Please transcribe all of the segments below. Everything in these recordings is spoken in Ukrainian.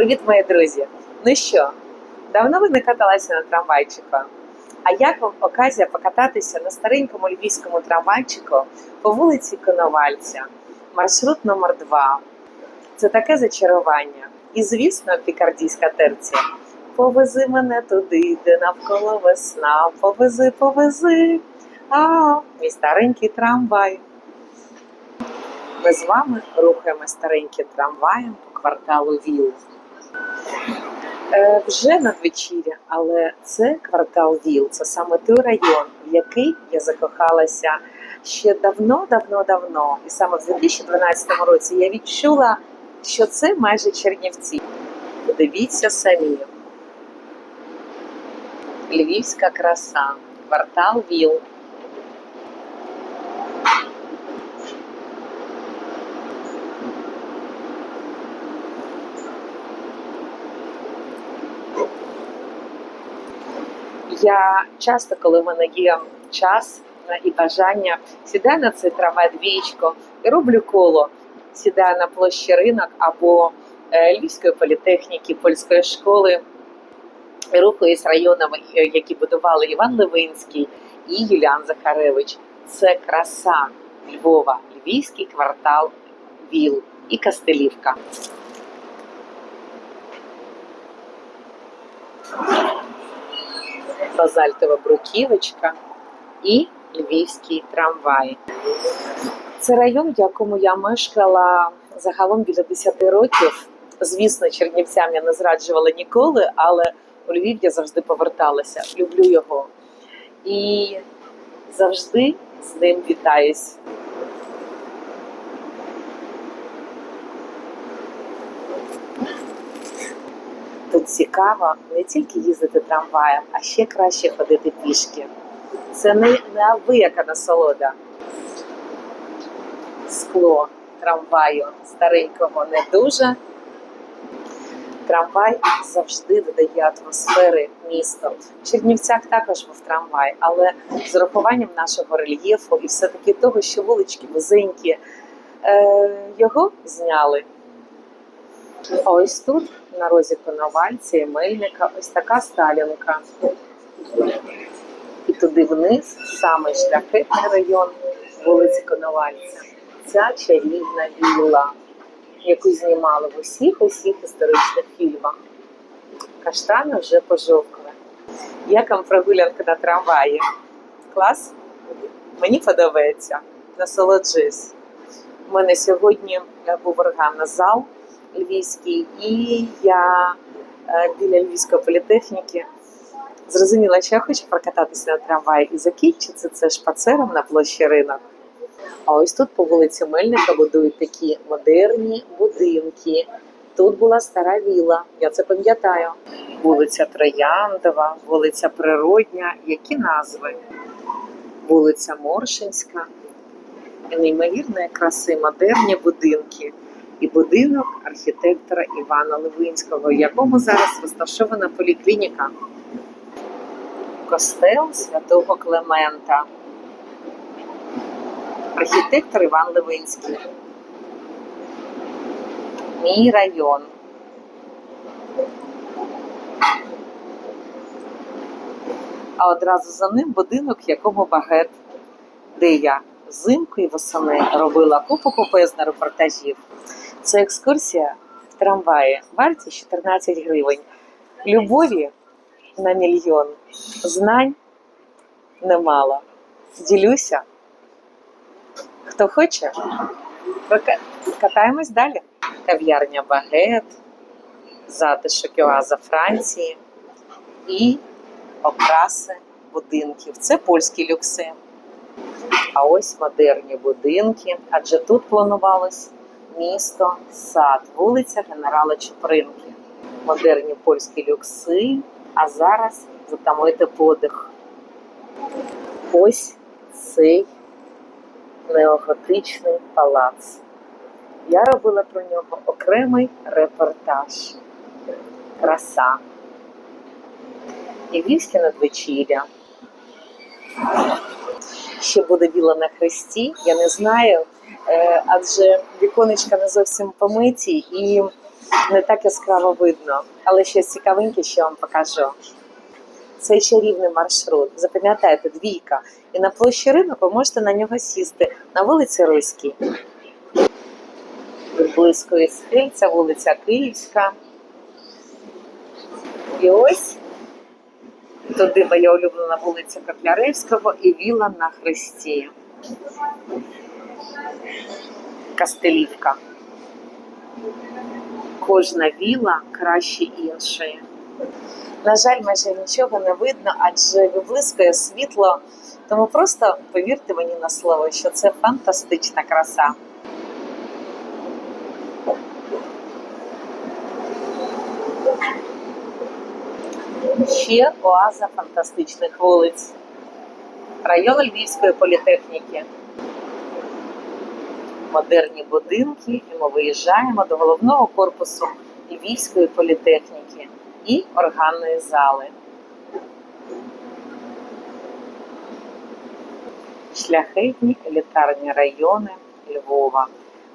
Привіт, мої друзі! Ну що, давно ви не каталися на трамвайчику? А як вам оказія покататися на старенькому львівському трамвайчику по вулиці Коновальця, маршрут номер 2 Це таке зачарування. І, звісно, пікардійська терція. Повези мене туди, де навколо весна. Повези, повези. А, мій старенький трамвай. Ми з вами рухаємо стареньким трамваєм по кварталу Віл. Е, вже надвечіря, але це квартал Віл, це саме той район, в який я закохалася ще давно, давно, давно. І саме в 2012 році я відчула, що це майже Чернівці. Подивіться самі. Львівська краса, квартал Віл. Я часто, коли в мене є час е, і бажання, сідаю на цей трамвай двічко роблю коло. Сідаю на площі ринок або е, Львівської політехніки, польської школи. Рухаюсь районами, е, які будували Іван Левинський і Юліан Захаревич. Це краса Львова, львівський квартал Віл і Кастелівка. Базальтова бруківочка і львівський трамвай. Це район, в якому я мешкала загалом біля 10 років. Звісно, Чернівцям я не зраджувала ніколи, але у Львів я завжди поверталася. Люблю його. І завжди з ним вітаюсь. Цікаво не тільки їздити трамваєм, а ще краще ходити пішки. Це не неабияка насолода. Скло трамваю старенького не дуже. Трамвай завжди додає атмосфери міста. В Чернівцях також був трамвай, але з урахуванням нашого рельєфу і все-таки того, що вулички вузенькі, е, його зняли. А ось тут, на розі Коновальця і Мельника, ось така сталінка. І туди вниз, саме шляхетний район вулиці Коновальця. Ця чарівна вілла, яку знімали в усіх усіх історичних фільмах. Каштани вже пожовкли. Як вам прогулянка на трамваї? Клас? Мені подобається. Насолоджуюсь. У мене сьогодні був органний зал львівський, і я е, біля Львівської політехніки зрозуміла, що я хочу прокататися на трамваї і закінчиться це шпацером на площі ринок. А ось тут по вулиці Мельника будують такі модерні будинки. Тут була стара віла, я це пам'ятаю. Вулиця Трояндова, вулиця Природня. Які назви? Вулиця Моршинська. Неймовірної краси, модерні будинки і будинок архітектора Івана Левинського, в якому зараз розташована поліклініка. Костел святого Клемента. Архітектор Іван Левинський. Мій район. А одразу за ним будинок, якому багет, де я взимку і восени робила купу купезна репортажів. Це екскурсія в трамваї. Вартість 14 гривень. Любові на мільйон. Знань немало. Ділюся. Хто хоче, катаємось далі. Кав'ярня Багет, затишок оаза Франції і окраси будинків. Це польські люкси. А ось модерні будинки, адже тут планувалось місто, сад, вулиця Генерала Чупринки. Модерні польські люкси, а зараз затамуйте подих. Ось цей неоготичний палац. Я робила про нього окремий репортаж. Краса. І Львівське надвечіря. Ще буде біла на хресті, я не знаю. Е, адже віконечка не зовсім помиті, і Не так яскраво видно, але щось цікавеньке, що я вам покажу. Цей чарівний маршрут. Запам'ятайте, двійка. І на площі ринок ви можете на нього сісти на вулиці Руській. Близько із Схильця, вулиця Київська. І ось туди моя улюблена вулиця Котляревського і віла на Хресті. Кастелівка. Кожна віла краще іншої. На жаль, майже нічого не видно, адже виблискує світло. Тому просто повірте мені на слово, що це фантастична краса. Ще оаза фантастичних вулиць. Район Львівської політехніки. Модерні будинки, і ми виїжджаємо до головного корпусу Львівської політехніки і органної зали. Шляхетні елітарні райони Львова.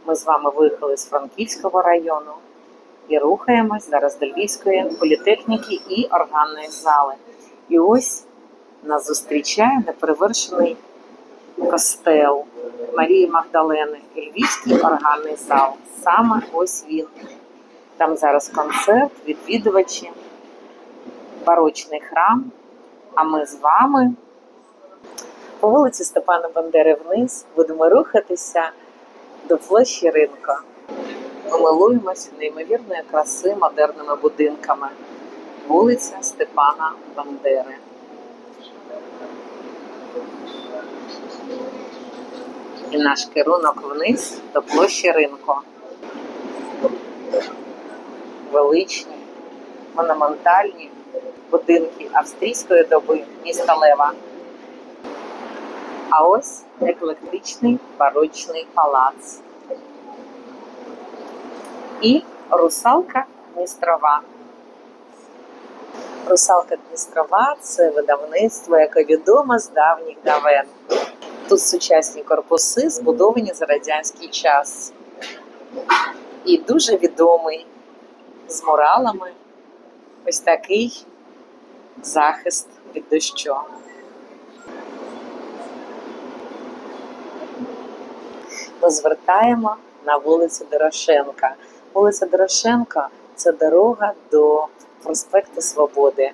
Ми з вами виїхали з Франківського району і рухаємось зараз до Львівської політехніки і органної зали. І ось нас зустрічає неперевершений костел Марії Магдалени Львівський органний зал. Саме ось він. Там зараз концерт, відвідувачі, барочний храм. А ми з вами по вулиці Степана Бандери вниз будемо рухатися до площі ринка. Помилуємося неймовірної краси модерними будинками. Вулиця Степана Бандери. І наш керунок вниз до площі ринку. Величні, монументальні будинки австрійської доби міста Лева. А ось еклектичний барочний палац. І русалка Дністрова. Русалка Дністрова це видавництво, яке відомо з давніх давен. Тут сучасні корпуси збудовані за радянський час. І дуже відомий з муралами ось такий захист від дощу. Ми звертаємо на вулицю Дорошенка. Вулиця Дорошенка це дорога до проспекту Свободи.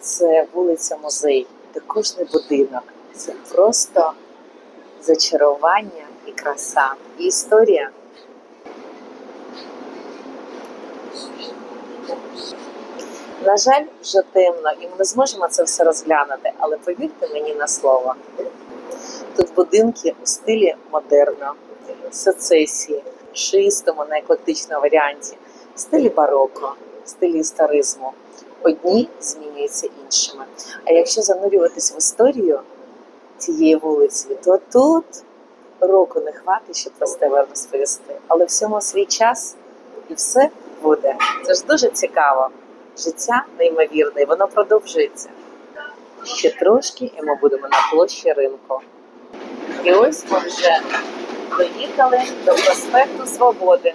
Це вулиця музей, де кожний будинок. Це просто зачарування і краса, і історія. На жаль, вже темно, і ми не зможемо це все розглянути, але повірте мені на слово. Тут будинки у стилі модерно, сецесії, чистому на еклектичному варіанті, в стилі бароко, в стилі історизму. Одні змінюються іншими. А якщо занурюватись в історію цієї вулиці, то тут року не хватить, щоб про тебе розповісти. Але всьому свій час і все буде. Це ж дуже цікаво. Життя неймовірне, і воно продовжується. Ще трошки, і ми будемо на площі ринку. І ось ми вже доїхали до проспекту Свободи,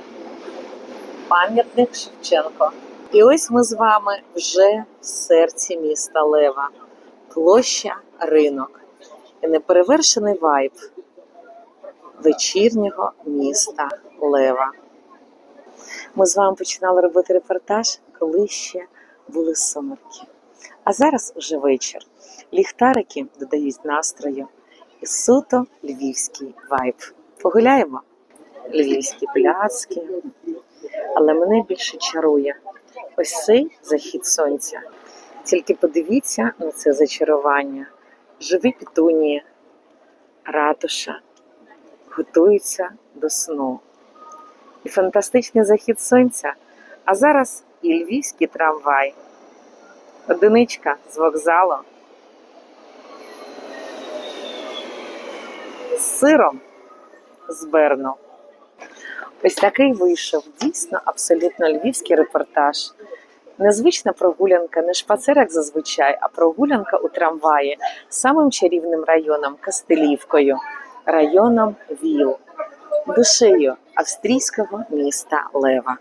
пам'ятник Шевченко. І ось ми з вами вже в серці міста Лева, площа ринок неперевершений вайб вечірнього міста Лева. Ми з вами починали робити репортаж, коли ще були сумерки. А зараз уже вечір. Ліхтарики додають настрою і суто львівський вайб. Погуляємо? Львівські пляцки. Але мене більше чарує ось цей захід сонця. Тільки подивіться на це зачарування. Живі пітунії, ратуша готуються до сну. І фантастичний захід сонця. А зараз і львівський трамвай. Одиничка з вокзалу. З сиром з Берну. Ось такий вийшов дійсно абсолютно львівський репортаж. Незвична прогулянка, не шпацер, як зазвичай, а прогулянка у трамваї самим чарівним районом Кастелівкою, районом Віл, душею австрійського міста Лева.